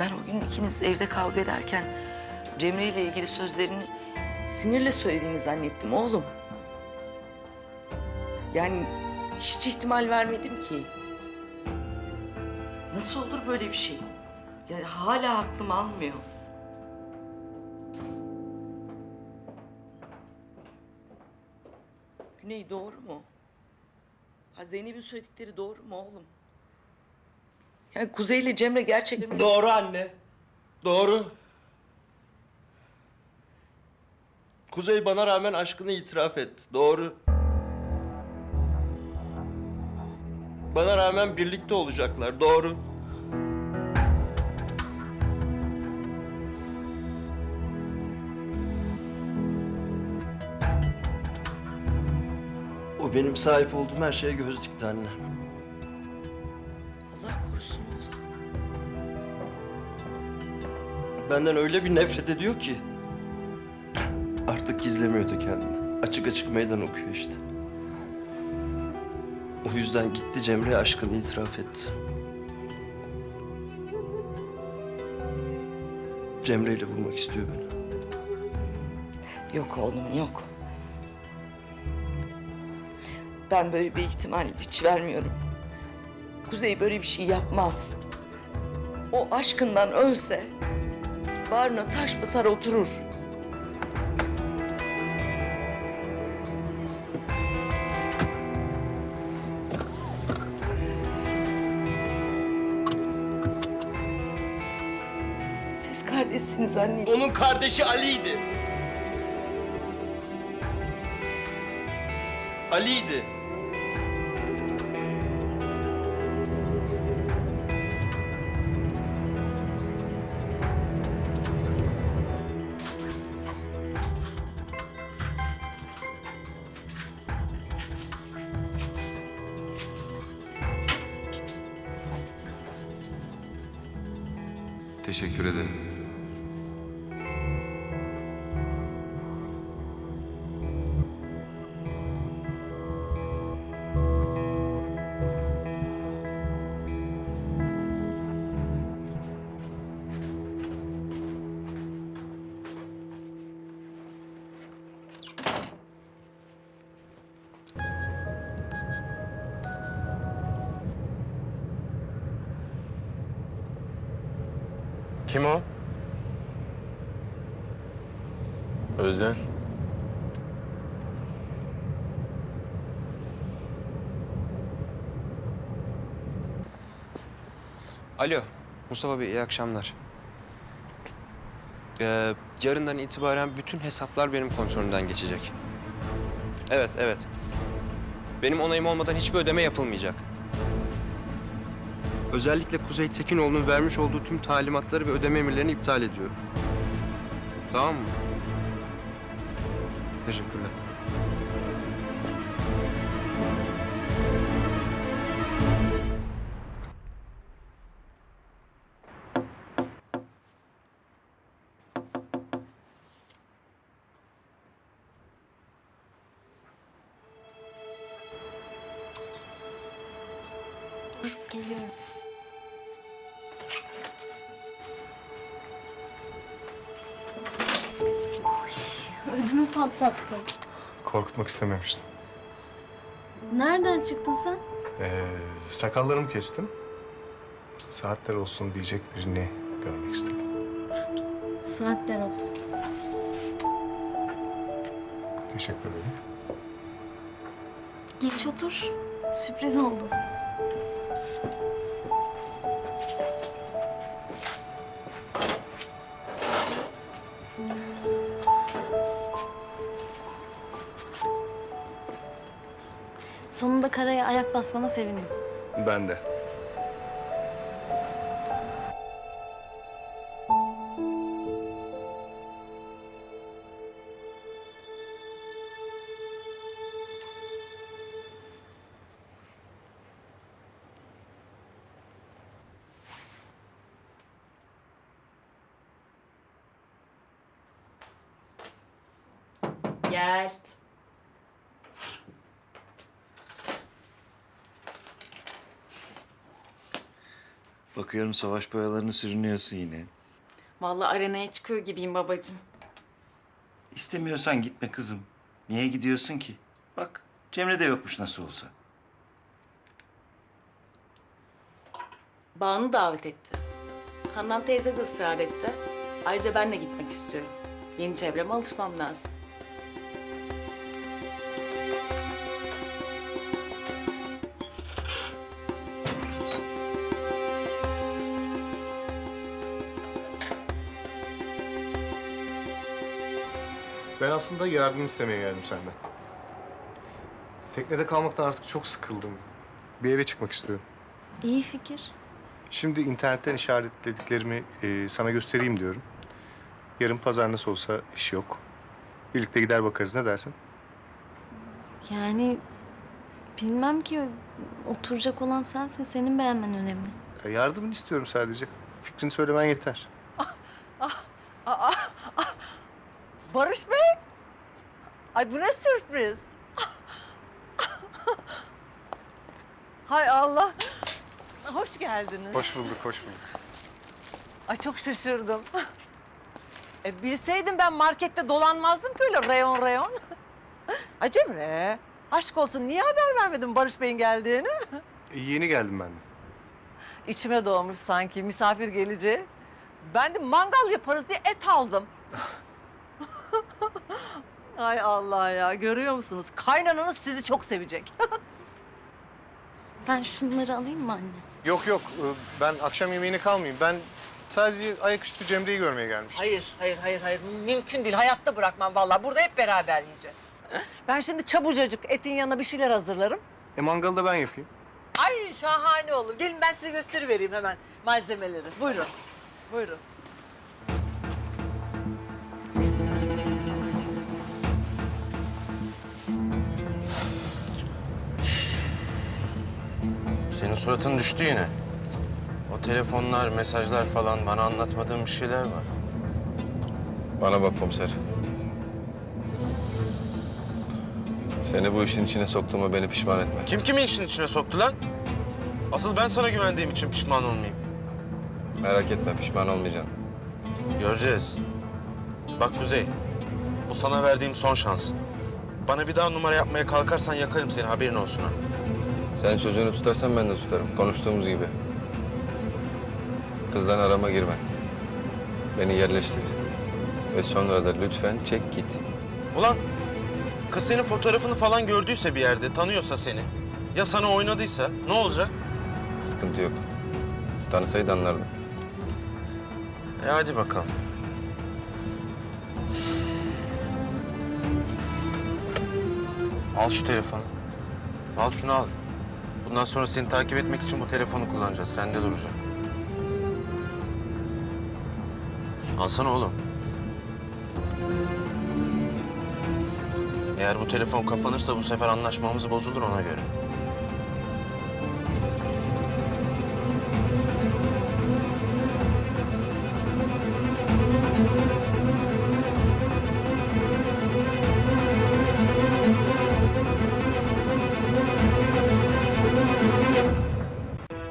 Ben o gün ikiniz evde kavga ederken Cemre ile ilgili sözlerini sinirle söylediğini zannettim oğlum. Yani hiç ihtimal vermedim ki. Nasıl olur böyle bir şey? Yani hala aklım almıyor. Güney doğru mu? Ha Zeynep'in söyledikleri doğru mu oğlum? Yani Kuzey ile Cemre gerçekten... Doğru anne. Doğru. Kuzey bana rağmen aşkını itiraf etti. Doğru. Bana rağmen birlikte olacaklar. Doğru. O benim sahip olduğum her şeye göz dikti anne. Benden öyle bir nefret ediyor ki. Artık gizlemiyor da kendini. Açık açık meydan okuyor işte. O yüzden gitti Cemre'ye aşkını itiraf etti. Cemre ile vurmak istiyor beni. Yok oğlum yok. Ben böyle bir ihtimal hiç vermiyorum. Kuzey böyle bir şey yapmaz. O aşkından ölse bağrına taş basar oturur. Siz kardeşsiniz anneciğim. Onun kardeşi Ali'ydi. Ali'ydi. Teşekkür ederim. Kim o? Özel. Alo, Mustafa Bey iyi akşamlar. Ee, yarından itibaren bütün hesaplar benim kontrolümden geçecek. Evet, evet. Benim onayım olmadan hiçbir ödeme yapılmayacak. Özellikle Kuzey Tekinoğlu'nun vermiş olduğu tüm talimatları ve ödeme emirlerini iptal ediyorum. Tamam mı? Teşekkürler. Geliyorum. Patlattın. Korkutmak istememiştim. Nereden çıktın sen? Ee, sakallarımı kestim. Saatler olsun diyecek birini görmek istedim. Saatler olsun. Teşekkür ederim. Geç otur. Sürpriz oldu. Sonunda karaya ayak basmana sevindim. Ben de. Gel. Bakıyorum savaş boyalarını sürünüyorsun yine. Vallahi arenaya çıkıyor gibiyim babacığım. İstemiyorsan gitme kızım. Niye gidiyorsun ki? Bak Cemre de yokmuş nasıl olsa. Banu davet etti. Handan teyze de ısrar etti. Ayrıca ben de gitmek istiyorum. Yeni çevreme alışmam lazım. Ben aslında yardım istemeye geldim senden. Teknede kalmaktan artık çok sıkıldım. Bir eve çıkmak istiyorum. İyi fikir. Şimdi internetten işaretlediklerimi e, sana göstereyim diyorum. Yarın pazar nasıl olsa iş yok. Birlikte gider bakarız ne dersin? Yani bilmem ki oturacak olan sensin. Senin beğenmen önemli. Ya yardımını istiyorum sadece. Fikrini söylemen yeter. Barış Bey! Ay bu ne sürpriz! Hay Allah! Hoş geldiniz. Hoş bulduk, hoş bulduk. Ay çok şaşırdım. E, bilseydim ben markette dolanmazdım ki öyle reyon reyon. Ay Cemre, aşk olsun niye haber vermedin Barış Bey'in geldiğini? E, yeni geldim ben de. İçime doğmuş sanki misafir geleceği. Ben de mangal yaparız diye et aldım. Ay Allah ya görüyor musunuz? Kaynananız sizi çok sevecek. Ben şunları alayım mı anne? Yok yok, e, ben akşam yemeğine kalmayayım. Ben sadece ayaküstü Cemre'yi görmeye gelmiştim. Hayır, hayır, hayır, hayır. Mümkün değil. Hayatta bırakmam vallahi. Burada hep beraber yiyeceğiz. Ben şimdi çabucacık etin yanına bir şeyler hazırlarım. E mangalı da ben yapayım. Ay şahane olur. Gelin ben size gösterivereyim hemen malzemeleri. Buyurun. Buyurun. Suratın düştü yine. O telefonlar, mesajlar falan bana anlatmadığın bir şeyler var. Bana bak komiser. Seni bu işin içine soktuğuma beni pişman etme. Kim kimi işin içine soktu lan? Asıl ben sana güvendiğim için pişman olmayayım. Merak etme pişman olmayacaksın. Göreceğiz. Bak Kuzey, bu sana verdiğim son şans. Bana bir daha numara yapmaya kalkarsan yakarım seni haberin olsun ha. Sen sözünü tutarsan ben de tutarım. Konuştuğumuz gibi. Kızdan arama girme. Beni yerleştir. Ve sonra da lütfen çek git. Ulan kız senin fotoğrafını falan gördüyse bir yerde, tanıyorsa seni. Ya sana oynadıysa ne olacak? Sıkıntı yok. Tanısaydı anlardım. E hadi bakalım. Al şu telefonu. Al şunu al. Bundan sonra seni takip etmek için bu telefonu kullanacağız. Sende duracak. Alsana oğlum. Eğer bu telefon kapanırsa bu sefer anlaşmamız bozulur ona göre.